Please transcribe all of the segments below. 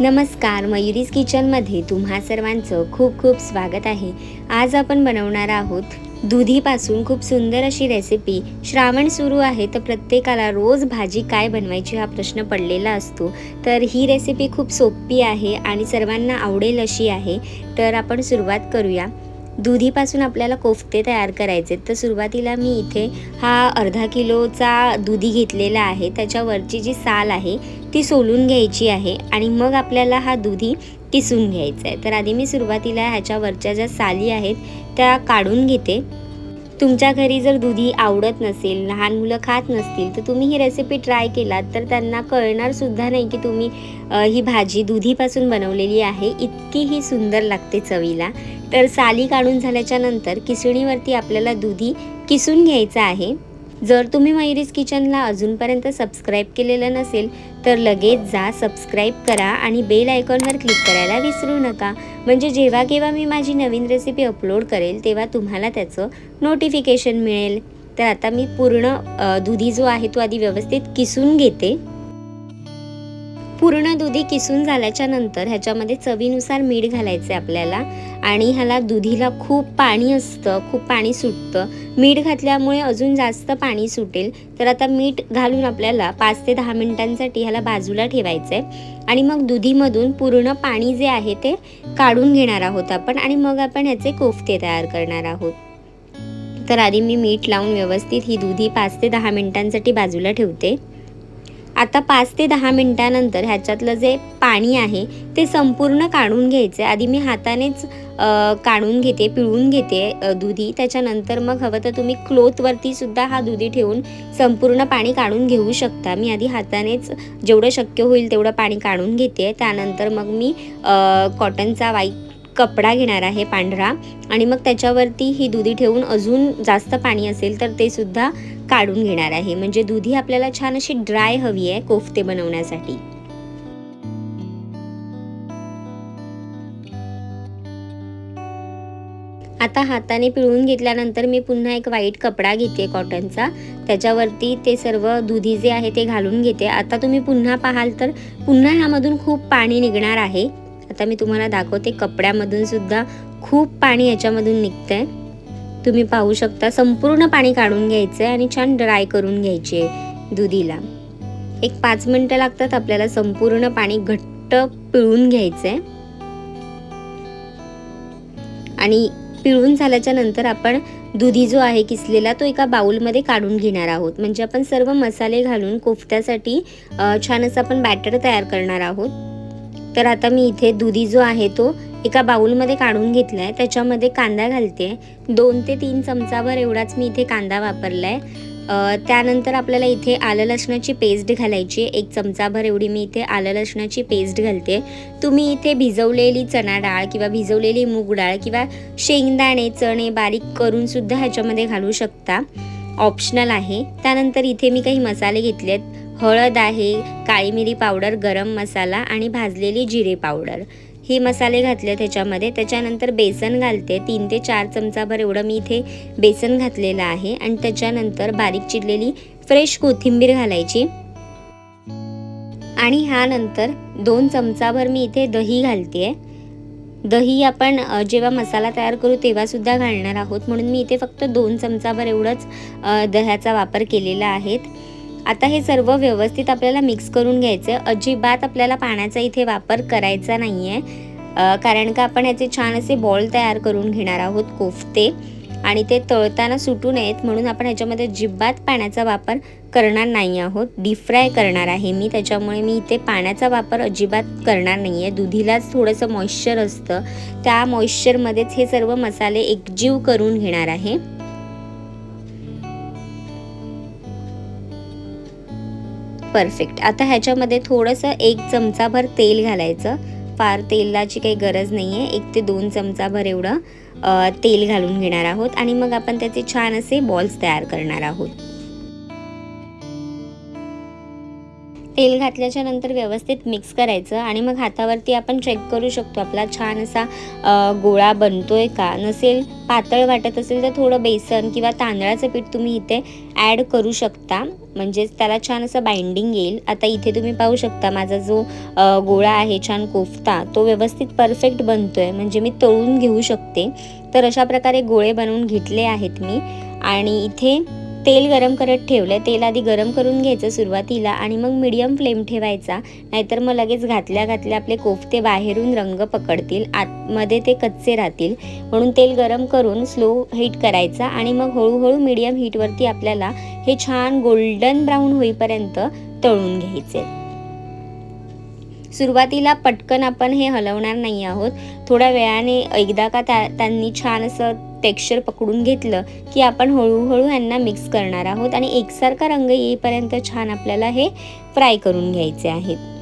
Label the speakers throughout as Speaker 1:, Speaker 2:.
Speaker 1: नमस्कार मयुरीज किचनमध्ये तुम्हा सर्वांचं खूप खूप स्वागत आहे. आज आपण बनवणार आहोत दुधीपासून खूप सुंदर अशी रेसिपी श्रावण सुरू आहे तर प्रत्येकाला रोज भाजी काय बनवायची हा प्रश्न पडलेला असतो. तर ही रेसिपी खूप सोपी आहे आणि सर्वांना आवडेल अशी आहे. तर आपण सुरुवात करूया. दुधीपासून आपल्याला कोफ्ते तयार करायचे. तर सुरुवातीला मी इथे हा अर्धा किलोचा दुधी घेतलेला आहे. त्याच्यावरची जी साल आहे ती सोलून घ्यायची आहे आणि मग आपल्याला हा दुधी किसून घ्यायचा आहे. तर आधी मी सुरुवातीला ह्याच्यावरच्या ज्या साली आहेत त्या काढून घेते. तुमच्या घरी जर दुधी आवडत नसेल लहान मुलं खात नसतील तर तुम्ही ही रेसिपी ट्राय केलात तर त्यांना कळणारसुद्धा नाही की तुम्ही ही भाजी दुधीपासून बनवलेली आहे. इतकी ही सुंदर लागते चवीला. तर साली काढून झाल्याच्यानंतर किसणीवरती आपल्याला दुधी किसून घ्यायचं आहे. जर तुम्ही मयुरीज किचनला अजूनपर्यंत सबस्क्राईब केलेलं नसेल तर लगेच जा सबस्क्राईब करा आणि बेल आयकॉनवर क्लिक करायला विसरू नका. म्हणजे जेव्हा केव्हा मी माझी नवीन रेसिपी अपलोड करेल तेव्हा तुम्हाला त्याचं नोटिफिकेशन मिळेल. तर आता मी पूर्ण दुधी जो आहे तो आधी व्यवस्थित किसून घेते. पूर्ण दुधी किसून झाल्याच्यानंतर ह्याच्यामध्ये चवीनुसार मीठ घालायचं आहे आपल्याला. आणि ह्याला दुधीला खूप पाणी असतं खूप पाणी सुटतं. मीठ घातल्यामुळे अजून जास्त पाणी सुटेल. तर आता मीठ घालून आपल्याला पाच ते दहा मिनिटांसाठी ह्याला बाजूला ठेवायचं आहे आणि मग दुधीमधून पूर्ण पाणी जे आहे ते काढून घेणार आहोत आपण आणि मग आपण ह्याचे कोफ्ते तयार करणार आहोत. तर आधी मी मीठ लावून व्यवस्थित ही दुधी पाच ते दहा मिनिटांसाठी बाजूला ठेवते. आता पाच ते दहा मिनटानंतर ह्याच्यातलं जे पाणी आहे ते संपूर्ण काढून घ्यायचं आहे. आधी मी हातानेच काढून घेते पिळून घेते दुधी. त्याच्यानंतर मग हवं तर तुम्ही क्लोथवरती सुद्धा हा दुधी ठेवून संपूर्ण पाणी काढून घेऊ शकता. मी आधी हातानेच जेवढं शक्य होईल तेवढं पाणी काढून घेते. त्यानंतर मग मी कॉटनचा वाईट कपडा घेणार आहे पांढरा आणि मग त्याच्यावरती ही दुधी ठेवून अजून जास्त पाणी असेल तर ते सुद्धा काढून घेणार आहे. म्हणजे दुधी आपल्याला छान अशी ड्राय हवी आहे कोफ्ते बनवण्यासाठी. आता हाताने पिळून घेतल्यानंतर मी पुन्हा एक वाईट कपडा घेते कॉटनचा. त्याच्यावरती ते सर्व दुधी जे आहे ते घालून घेते. आता तुम्ही पुन्हा पाहाल तर पुन्हा ह्यामधून खूप पाणी निघणार आहे. आता मी तुम्हाला दाखवते कपड्यामधून सुद्धा खूप पाणी याच्यामधून निघतंय. तुम्ही पाहू शकता संपूर्ण पाणी काढून घ्यायचं आहे आणि छान ड्राय करून घ्यायचे आहे दुधीला. एक पाच मिनटं लागतात आपल्याला संपूर्ण पाणी घट्ट पिळून घ्यायचं आहे आणि पिळून झाल्याच्यानंतर आपण दुधी जो आहे किसलेला तो एका बाउलमध्ये काढून घेणार आहोत. म्हणजे आपण सर्व मसाले घालून कोफ्त्यासाठी छान असं आपण बॅटर तयार करणार आहोत. तर आता मी इथे दुधी जो आहे तो एका बाउलमध्ये काढून घेतला आहे त्याच्यामध्ये कांदा घालते. दोन ते तीन चमचाभर एवढाच मी इथे कांदा वापरला आहे त्यानंतर आपल्याला इथे आलं लसणाची पेस्ट घालायची आहे. एक चमचाभर एवढी मी इथे आलं लसणाची पेस्ट घालते. तुम्ही इथे भिजवलेली चणा डाळ किंवा भिजवलेली मूग डाळ किंवा शेंगदाणे चणे बारीक करूनसुद्धा ह्याच्यामध्ये घालू शकता. ऑप्शनल आहे. त्यानंतर इथे मी काही मसाले घेतले आहेत हळद आहे काळी मिरी पावडर गरम मसाला आणि भाजलेली जिरे पावडर. हे मसाले घातले त्याच्यामध्ये. त्याच्यानंतर बेसन घालते. तीन ते चार चमचाभर एवढं मी इथे बेसन घातलेलं आहे. आणि त्याच्यानंतर बारीक चिरलेली फ्रेश कोथिंबीर घालायची. आणि ह्यानंतर दोन चमचाभर मी इथे दही घालते दही आपण जेव्हा मसाला तयार करू तेव्हासुद्धा घालणार आहोत. म्हणून मी इथे फक्त दोन चमचाभर एवढंच दह्याचा वापर केलेला आहे. आता हे सर्व व्यवस्थित आपल्याला मिक्स करून घ्यायचं आहे अजिबात आपल्याला पाण्याचा इथे वापर करायचा नाही आहे कारण का आपण याचे छान असे बॉल तयार करून घेणार आहोत कोफ्ते. आणि ते तळताना सुटू नयेत म्हणून आपण ह्याच्यामध्ये अजिबात पाण्याचा वापर करणार नाही आहोत. डीप फ्राय करणार आहे मी त्याच्यामुळे मी इथे पाण्याचा वापर अजिबात करणार नाही आहे दुधीलाच थोडंसं मॉइश्चर असतं. त्या मॉइश्चरमध्येच हे सर्व मसाले एकजीव करून घेणार आहे. परफेक्ट आता ह्याच्यामध्ये थोडंसं एक चमचाभर तेल घालायचं. फार तेलाची काही गरज नाही आहे एक ते दोन चमचाभर एवढं तेल घालून घेणार आहोत. आणि मग आपण त्याचे छान असे बॉल्स तयार करणार आहोत. तेल घातल्याच्या नंतर व्यवस्थित मिक्स करायचं आणि मग हातावरती आपण चेक करू शकतो आपला छान असा गोळा बनतोय का? नसेल पातळ वाटत असेल तर थोडं बेसन किंवा तांदळाचं पीठ तुम्ही इथे ॲड करू शकता. म्हणजेच त्याला छान असं बाइंडिंग येईल. आता इथे तुम्ही पाहू शकता माझा जो गोळा आहे छान कोफ्ता तो व्यवस्थित परफेक्ट बनतोय. म्हणजे मी तळून घेऊ शकते. तर अशा प्रकारे गोळे बनवून घेतले आहेत मी. आणि इथे तेल गरम करत ठेवलं तेल आधी गरम करून घ्यायचं सुरुवातीला आणि मग मीडियम फ्लेम ठेवायचा. नाहीतर मग लगेच घातल्या घातल्या आपले कोफते बाहेरून रंग पकडतील आतमध्ये ते कच्चे राहतील. म्हणून तेल गरम करून स्लो हीट करायचा आणि मग हळूहळू मीडियम हीटवरती आपल्याला हे छान गोल्डन ब्राऊन होईपर्यंत तळून घ्यायचे. सुरुवातीला पटकन आपण हे हलवणार नाही आहोत. थोड्या वेळाने एकदा का त्या त्यांनी छान असं टेक्स्चर पकडून घेतलं की आपण हळूहळू यांना मिक्स करणार आहोत आणि एकसारखा रंग येईपर्यंत छान आपल्याला हे फ्राय करून घ्यायचे आहेत.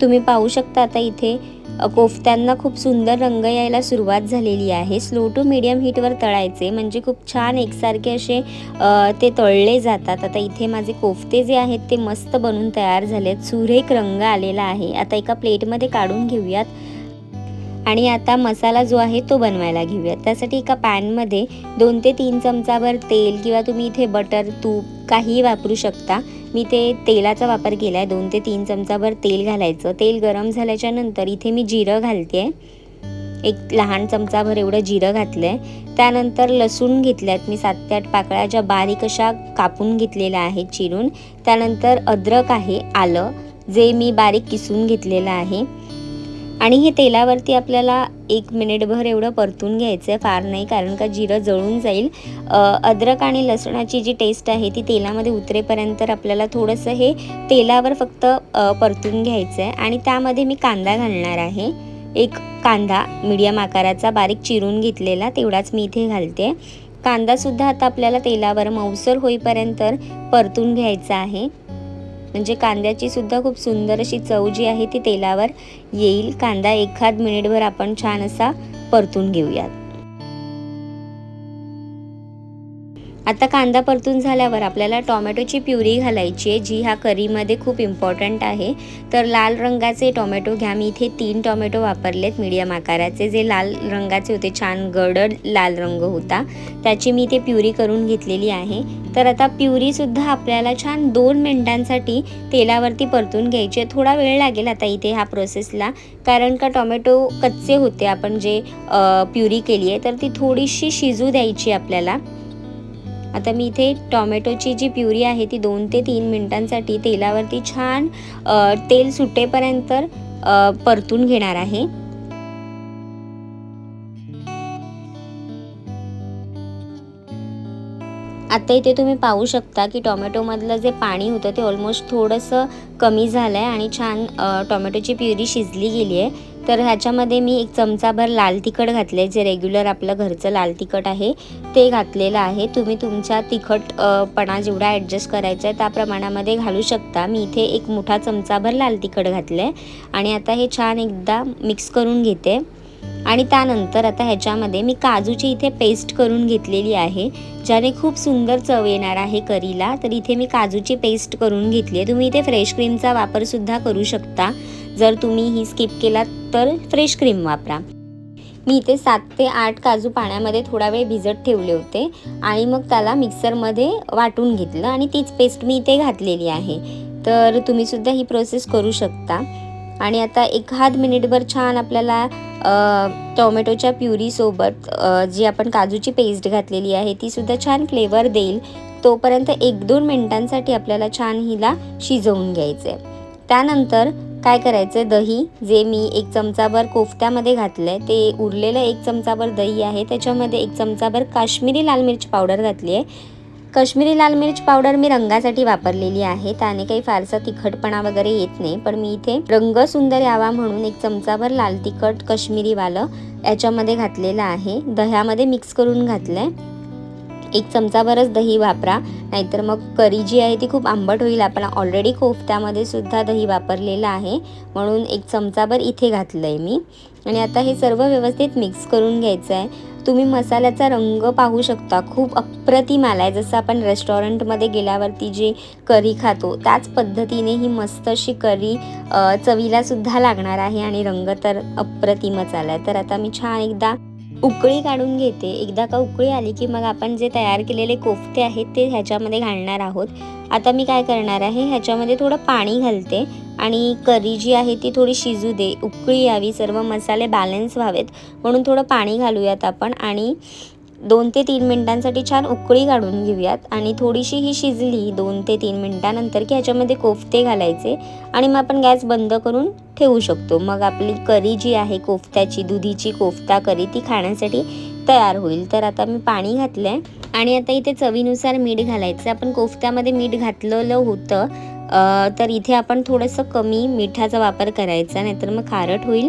Speaker 1: तुम्ही पाहू शकता आता इथे कोफ्त्यांना खूप सुंदर रंग यायला सुरुवात झालेली आहे. स्लो टू मिडियम हीटवर तळायचे. म्हणजे खूप छान एकसारखे असे ते तळले जातात. आता इथे माझे कोफ्ते जे आहेत ते मस्त बनून तयार झालेत. सुरेख रंग आलेला आहे. आता एका प्लेटमध्ये काढून घेऊयात. आणि आता मसाला जो आहे तो बनवायला घेऊयात. त्यासाठी एका पॅनमध्ये दोन ते तीन चमचाभर तेल किंवा तुम्ही इथे बटर तूप काहीही वापरू शकता. मी ते तेलाचा वापर केला आहे दोन ते तीन चमचाभर तेल घालायचं. तेल गरम झाल्याच्यानंतर इथे मी जिरं घालते एक लहान चमचाभर एवढं जिरं घातलं आहे त्यानंतर लसूण घेतल्यात मी सात ते आठ पाकळ्या ज्या बारीक अशा कापून घेतलेल्या आहेत चिरून. त्यानंतर अद्रक आहे आलं जे मी बारीक किसून घेतलेलं आहे. आणि हे तेलावरती आपल्याला एक मिनिटभर एवढं परतून घ्यायचं आहे फार नाही कारण का जिरं जळून जाईल. अद्रक आणि लसणाची जी टेस्ट आहे ती तेलामध्ये उतरेपर्यंत आपल्याला थोडंसं हे तेलावर फक्त परतून घ्यायचं आहे. आणि त्यामध्ये मी कांदा घालणार आहे. एक कांदा मीडियम आकाराचा बारीक चिरून घेतलेला तेवढाच मी इथे घालते. कांदासुद्धा आता आपल्याला तेलावर मऊसर होईपर्यंत परतून घ्यायचा आहे. म्हणजे कांद्याची सुद्धा खूप सुंदर अशी चव जी आहे ती तेलावर येईल. कांदा एखाद मिनिटभर आपण छान असा परतून घेऊयात. आता कांदा परतून झाल्यावर आपल्याला टोमॅटोची प्युरी घालायची आहे जी ह्या करीमध्ये खूप इम्पॉर्टंट आहे. तर लाल रंगाचे टोमॅटो घ्या. मी इथे तीन टोमॅटो वापरलेत मीडियम आकाराचे. जे लाल रंगाचे होते छान गडद लाल रंग होता. त्याची मी इथे प्युरी करून घेतलेली आहे. तर आता प्युरीसुद्धा आपल्याला छान दोन मिनटांसाठी तेलावरती परतून घ्यायची आहे. थोडा वेळ लागेल आता इथे ह्या प्रोसेसला कारण का टोमॅटो कच्चे होते. आपण जे प्युरी केली आहे तर ती थोडीशी शिजू द्यायची आपल्याला. आता मी इथे टॉमॅटोची जी प्युरी आहे ती दोन ते तीन मिनटांसाठी तेलावरती छान तेल सुटेपर्यंत परतून घेणार आहे. आता इथे तुम्ही पाहू शकता की टोमॅटोमधलं जे पाणी होतं ते ऑलमोस्ट थोडंसं कमी झालं आहे आणि छान टोमॅटोची प्युरी शिजली गेली आहे तर ह्याच्यामध्ये मी एक चमचाभर लाल तिखट घातले जे रेग्युलर आपलं घरचं लाल तिखट आहे ते घातलेलं आहे. तुम्ही तुमच्या तिखटपणा जेवढा ॲडजस्ट करायचा आहे त्या प्रमाणामध्ये घालू शकता. मी इथे एक मोठा चमचाभर लाल तिखट घातलं आहे आणि आता हे छान एकदा मिक्स करून घेते. आणि त्यानंतर आता ह्याच्यामध्ये मी काजूची इथे पेस्ट करून घेतलेली आहे ज्याने खूप सुंदर चव येणार आहे करीला. तर इथे मी काजूची पेस्ट करून घेतली आहे. तुम्ही इथे फ्रेश क्रीमचा वापरसुद्धा करू शकता. जर तुम्ही ही स्किप केलात तर फ्रेश क्रीम वापरा. मी इथे सात ते आठ काजू पाण्यामध्ये थोडा वेळ भिजत ठेवले होते आणि मग त्याला मिक्सरमध्ये वाटून घेतलं आणि तीच पेस्ट मी इथे घातलेली आहे. तर तुम्हीसुद्धा ही प्रोसेस करू शकता. आणि आता एखाद मिनिटभर छान आपल्याला टोमॅटोच्या प्युरीसोबत जी आपण काजूची पेस्ट घातलेली आहे तीसुद्धा छान फ्लेवर देईल. तोपर्यंत एक दोन मिनटांसाठी आपल्याला छान हिला शिजवून घ्यायचं आहे त्यानंतर काय करायचं आहे दही जे मी एक चमचाभर कोफ्त्यामध्ये घातलं आहे ते उरलेलं एक चमचाभर दही आहे. त्याच्यामध्ये एक चमचाभर काश्मीरी लाल मिरची पावडर घातली आहे. कश्मीरी लाल मिरच पावडर मी रंगासाठी वापरलेली आहे. त्याने काही फारसा तिखटपणा वगैरे येत नाही पण मी इथे रंग सुंदर यावा म्हणून एक चमचाभर लाल तिखट काश्मीरीवालं याच्यामध्ये घातलेलं आहे. दह्यामध्ये मिक्स करून घातलं आहे एक चमचाभरच दही वापरा नाहीतर मग करी जी आहे ती खूप आंबट होईल. आपण ऑलरेडी कोफ्त्यामध्ये सुद्धा दही वापरलेलं आहे म्हणून एक चमचाभर इथे घातलं आहे मी. आणि आता हे सर्व व्यवस्थित मिक्स करून घ्यायचं आहे तुम्ही मसाल्याचा रंग पाहू शकता. खूप अप्रतिम आला आहे जसं आपण रेस्टॉरंटमध्ये गेल्यावरती जी करी खातो त्याच पद्धतीने ही मस्त अशी करी चवीलासुद्धा लागणार आहे आणि रंग तर अप्रतिमच आला आहे तर आता मी छान एकदा उकळी काढून घेते. एकदा का उकळी आली की मग आपण जे तयार केलेले कोफ्ते आहेत ते ह्याच्यामध्ये घालणार आहोत. आता मी काय करणार आहे ह्याच्यामध्ये थोडं पाणी घालते आणि करी जी आहे ती थोडी शिजू दे. उकळी यावी सर्व मसाले बॅलन्स व्हावेत. म्हणून थोडं पाणी घालूयात आपण आणि दोन ते तीन मिनटांसाठी छान उकळी काढून घेऊयात. आणि थोडीशी ही शिजली दोन ते तीन मिनटानंतर की ह्याच्यामध्ये कोफ्ते घालायचे. आणि मग आपण गॅस बंद करून ठेवू शकतो. मग आपली करी जी आहे कोफ्त्याची दुधीची कोफ्ता करी ती खाण्यासाठी तयार होईल. तर आता मी पाणी घातलं आहे आणि आता इथे चवीनुसार मीठ घालायचं. आपण कोफ्त्यामध्ये मीठ घातलेलं होतं तर इथे आपण थोडंसं कमी मिठाचा वापर करायचा नाहीतर मग खारट होईल.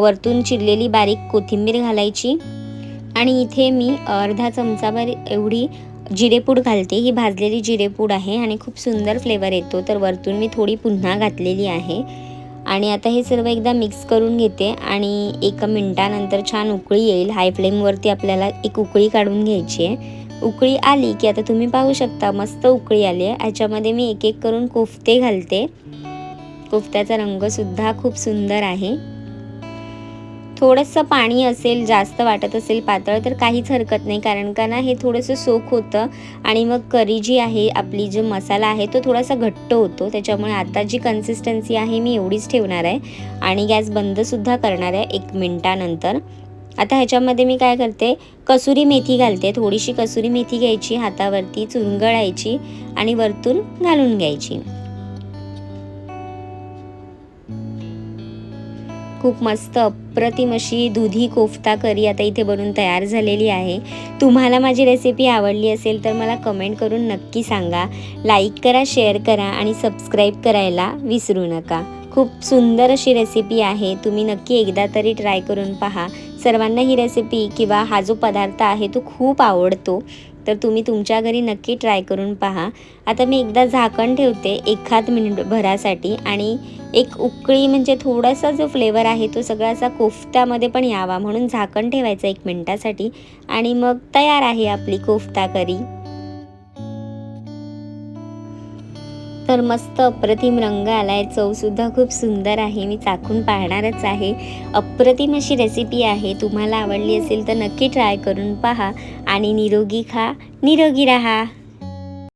Speaker 1: वरतून चिरलेली बारीक कोथिंबीर घालायची. आणि इथे मी अर्धा चमचाभर एवढी जिरेपूड घालते. ही भाजलेली जिरेपूड आहे आणि खूप सुंदर फ्लेवर येतो. तर वरतून मी थोडी पुन्हा घातलेली आहे. आणि आता हे सर्व एकदा मिक्स करून घेते आणि एक मिनटानंतर छान उकळी येईल. हाय फ्लेमवरती आपल्याला एक उकळी काढून घ्यायची आहे. उकळी आली की आता तुम्ही पाहू शकता मस्त उकळी आली आहे. याच्यामध्ये मी एक एक करून कोफ्ते घालते. कोफ्त्याचा रंगसुद्धा खूप सुंदर आहे. थोडंसं पाणी असेल जास्त वाटत असेल पातळ तर काहीच हरकत नाही. कारण का ना हे थोडंसं सोक होतं आणि मग करी जी आहे आपली जो मसाला आहे तो थोडासा घट्ट होतो. त्याच्यामुळे आता जी कन्सिस्टन्सी आहे मी एवढीच ठेवणार आहे. आणि गॅस बंदसुद्धा करणार आहे एक मिनटानंतर. आता ह्याच्यामध्ये मी काय करते कसुरी मेथी घालते. थोडीशी कसुरी मेथी घ्यायची हातावरती चुरंगळायची आणि वरतून घालून घ्यायची. खूप मस्त अप्रतिम अशी दुधी कोफ्ता करी आता इथे बनून तयार झालेली आहे. तुम्हाला माझी रेसिपी आवडली असेल तर मला कमेंट करून नक्की सांगा. लाईक करा शेअर करा आणि सबस्क्राईब करायला विसरू नका. खूप सुंदर अशी रेसिपी आहे. तुम्ही नक्की एकदा तरी ट्राय करून पहा. सर्वांना ही रेसिपी किंवा हा जो पदार्थ आहे तो खूप आवडतो. तर तुम्ही तुमच्या घरी नक्की ट्राय करून पहा. आता मी एकदा झाकण ठेवते एखाद मिनिट भरासाठी आणि एक उकळी म्हणजे थोडासा जो फ्लेवर आहे तो सगळा असा कोफ्त्यामध्ये पण यावा म्हणून झाकण ठेवायचं एक मिनटासाठी आणि मग तयार आहे आपली कोफ्ता करी. तर मस्त अप्रतिम रंग आलाय. चवसुद्धा खूप सुंदर आहे. मी चाखून पाहणारच आहे. अप्रतिम अशी रेसिपी आहे. तुम्हाला आवडली असेल तर नक्की ट्राय करून पहा आणि निरोगी खा. निरोगी राहा.